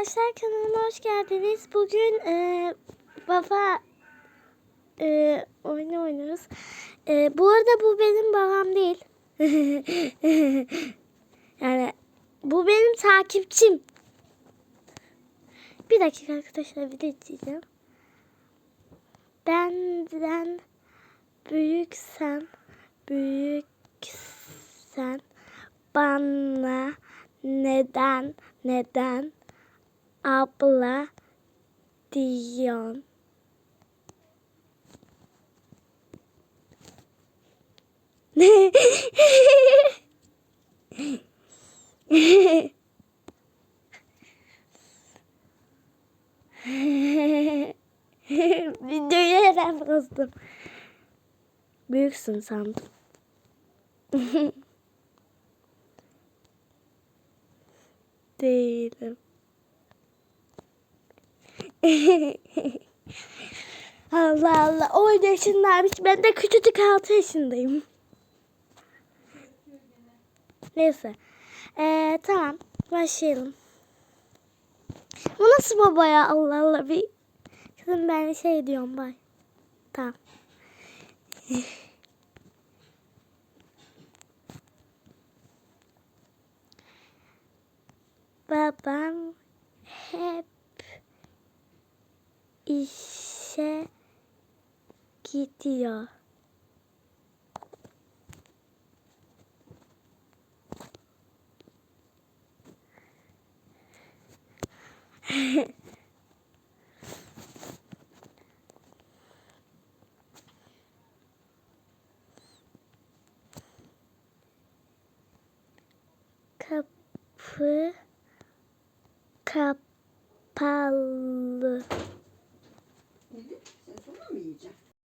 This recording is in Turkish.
arkadaşlar kanalıma hoş geldiniz. Bugün e, baba e, oyunu oynuyoruz. E, bu arada bu benim babam değil. yani bu benim takipçim. Bir dakika arkadaşlar bir de izleyeceğim. Benden büyüksen büyüksen bana neden neden abla diyorsun? Videoyu hemen bozdum. Büyüksün sandım. Değilim. Allah Allah. 10 yaşındaymış. Ben de küçücük 6 yaşındayım. Neyse. Ee, tamam. Başlayalım. Bu nasıl baba ya? Allah Allah. Bir kızım ben şey diyorum. Bay. Tamam. Babam işe gidiyor. Kapı kapalı.